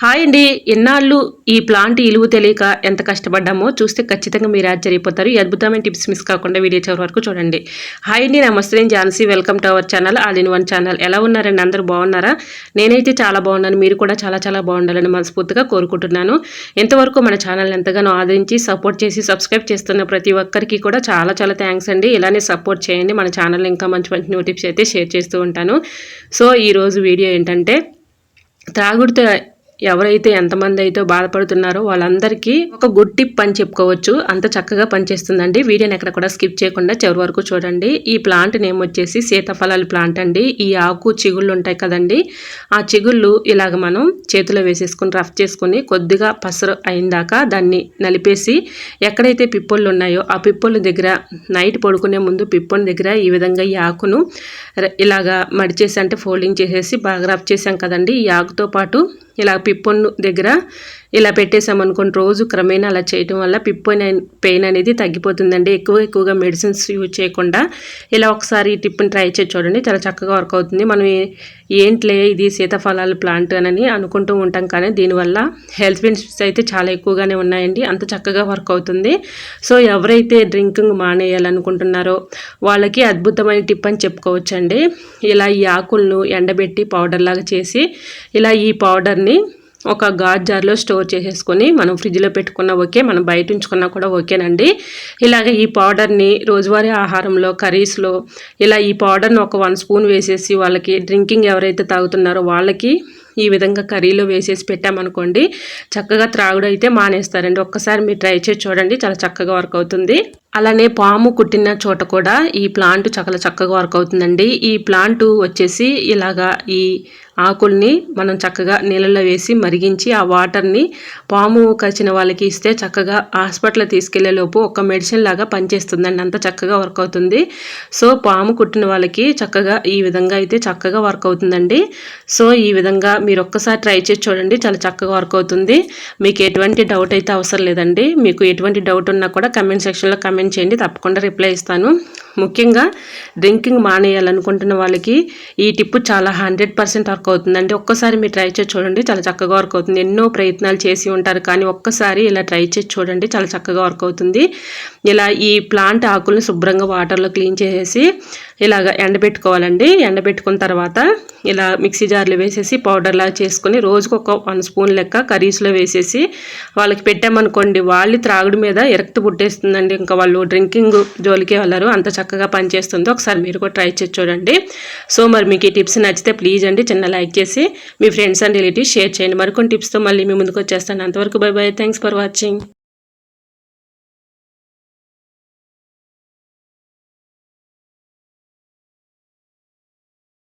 Hi అండి. ఎన్నాళ్ళు ఈ ప్లాంట్ ఇలువు తెలియక ఎంత కష్టపడ్డామో చూస్తే ఖచ్చితంగా మీరు ఆశ్చర్యపోతారు. ఈ అద్భుతమైన టిప్స్ మిస్ కాకుండా వీడియో చివరి వరకు చూడండి. హాయ్ అండి నమస్తే. నేను Jhansi. Welcome to our channel all in one channel. ఎలా ఉన్నారండి? అందరూ బాగున్నారా? నేనైతే చాలా బాగున్నాను. మీరు కూడా చాలా చాలా బాగుండాలని మనస్ఫూర్తిగా కోరుకుంటున్నాను. ఎంతవరకు మన ఛానల్ ఎంతగానో ఆదరించి సపోర్ట్ చేసి సబ్స్క్రైబ్ చేస్తున్న ప్రతి ఒక్కరికి కూడా చాలా చాలా థ్యాంక్స్ అండి. ఇలానే సపోర్ట్ చేయండి. మన ఛానల్ ఇంకా మంచి మంచి న్యూ టిప్స్ అయితే షేర్ చేస్తూ ఉంటాను. సో ఈరోజు వీడియో ఏంటంటే త్రాగుడితో ఎవరైతే ఎంతమంది అయితే బాధపడుతున్నారో వాళ్ళందరికీ ఒక గుడ్ టిప్ అని చెప్పుకోవచ్చు. అంత చక్కగా పనిచేస్తుందండి. వీడియోని ఎక్కడ కూడా స్కిప్ చేయకుండా చివరి వరకు చూడండి. ఈ ప్లాంట్ నేమ్ వచ్చేసి సీతాఫలాల ప్లాంట్ అండి. ఈ ఆకు చిగుళ్ళు ఉంటాయి కదండి. ఆ చిగుళ్ళు ఇలాగ మనం చేతిలో వేసేసుకుని రఫ్ చేసుకుని కొద్దిగా పసరు అయిందాక దాన్ని నలిపేసి ఎక్కడైతే పిప్పళ్ళు ఉన్నాయో ఆ పిప్పళ్ళ దగ్గర నైట్ పడుకునే ముందు పిప్పల దగ్గర ఈ విధంగా ఈ ఆకును ఇలాగా మడిచేసి అంటే ఫోల్డింగ్ చేసేసి బాగా రఫ్ చేసాం కదండి. ఈ ఆకుతో పాటు ఇలా పిప్పొన్ను దగ్గర ఇలా పెట్టేసామనుకోండి రోజు క్రమేణా అలా చేయటం వల్ల పిప్పొన్ పెయిన్ అనేది తగ్గిపోతుందండి. ఎక్కువ ఎక్కువగా మెడిసిన్స్ యూజ్ చేయకుండా ఇలా ఒకసారి ఈ టిప్ని ట్రై చేసి చూడండి చాలా చక్కగా వర్క్ అవుతుంది. మనం ఏంట్లే ఇది సీతాఫలాల ప్లాంట్ అని అనుకుంటూ ఉంటాం కానీ దీనివల్ల హెల్త్ బెనిఫిట్స్ అయితే చాలా ఎక్కువగానే ఉన్నాయండి. అంత చక్కగా వర్క్ అవుతుంది. సో ఎవరైతే డ్రింకింగ్ మానేయాలనుకుంటున్నారో వాళ్ళకి అద్భుతమైన టిప్ అని చెప్పుకోవచ్చండి. ఇలా ఈ ఆకులను ఎండబెట్టి పౌడర్ లాగా చేసి ఇలా ఈ పౌడర్ని ఒక గాజ్ జార్లో స్టోర్ చేసేసుకొని మనం ఫ్రిడ్జ్లో పెట్టుకున్న ఓకే మనం బయట ఉంచుకున్నా కూడా ఓకేనండి ఇలాగే ఈ పౌడర్ని రోజువారీ ఆహారంలో కర్రీస్లో ఇలా ఈ పౌడర్ని ఒక వన్ స్పూన్ వేసేసి వాళ్ళకి డ్రింకింగ్ ఎవరైతే తాగుతున్నారో వాళ్ళకి ఈ విధంగా కర్రీలో వేసేసి పెట్టామనుకోండి చక్కగా త్రాగుడు అయితే మానేస్తారండి. ఒక్కసారి మీరు ట్రై చేసి చూడండి చాలా చక్కగా వర్క్ అవుతుంది. అలానే పాము కుట్టిన చోట కూడా ఈ ప్లాంట్ చాలా చక్కగా వర్క్ అవుతుందండి. ఈ ప్లాంట్ వచ్చేసి ఇలాగా ఈ ఆకుల్ని మనం చక్కగా నీళ్ళలో వేసి మరిగించి ఆ వాటర్ని పాము కరిచిన వాళ్ళకి ఇస్తే చక్కగా హాస్పిటల్ తీసుకెళ్ళే లోపు ఒక మెడిసిన్ లాగా పనిచేస్తుందండి. అంత చక్కగా వర్క్ అవుతుంది. సో పాము కుట్టిన వాళ్ళకి చక్కగా ఈ విధంగా అయితే చక్కగా వర్క్ అవుతుందండి. సో ఈ విధంగా మీరు ఒక్కసారి ట్రై చేసి చూడండి. చాలా చక్కగా వర్క్ అవుతుంది. మీకు ఎటువంటి డౌట్ అయితే అవసరం లేదండి. మీకు ఎటువంటి డౌట్ ఉన్నా కూడా కమెంట్ సెక్షన్లో కమెంట్ చేయండి తప్పకుండా రిప్లై ఇస్తాను. ముఖ్యంగా డ్రింకింగ్ మానేయాలనుకుంటున్న వాళ్ళకి ఈ టిప్ చాలా హండ్రెడ్ పర్సెంట్ వర్క్ అవుతుందండి. ఒక్కసారి మీరు ట్రై చేసి చూడండి చాలా చక్కగా వర్క్ అవుతుంది. ఎన్నో ప్రయత్నాలు చేసి ఉంటారు కానీ ఒక్కసారి ఇలా ట్రై చేసి చూడండి చాలా చక్కగా వర్క్ అవుతుంది. ఇలా ఈ ప్లాంట్ ఆకులను శుభ్రంగా వాటర్లో క్లీన్ చేసేసి ఇలాగ ఎండబెట్టుకోవాలండి. ఎండబెట్టుకున్న తర్వాత ఇలా మిక్సీ జార్లు వేసేసి పౌడర్లా చేసుకొని రోజుకు ఒక వన్ స్పూన్ లెక్క కర్రీస్లో వేసేసి వాళ్ళకి పెట్టామనుకోండి వాళ్ళు త్రాగుడు మీద ఎరక్తి పుట్టేస్తుందండి. ఇంకా వాళ్ళు డ్రింకింగ్ జోలికే వెళ్ళరు. అంత చక్కగా పనిచేస్తుంది. ఒకసారి మీరు కూడా ట్రై చేసి చూడండి. సో మరి మీకు ఈ టిప్స్ నచ్చితే ప్లీజ్ అండి చిన్న లైక్ చేసి మీ ఫ్రెండ్స్ అండ్ రిలేటివ్స్ షేర్ చేయండి. మరికొన్ని టిప్స్తో మళ్ళీ మీ ముందుకు వచ్చేస్తాను. అంతవరకు bye bye. Thanks for watching.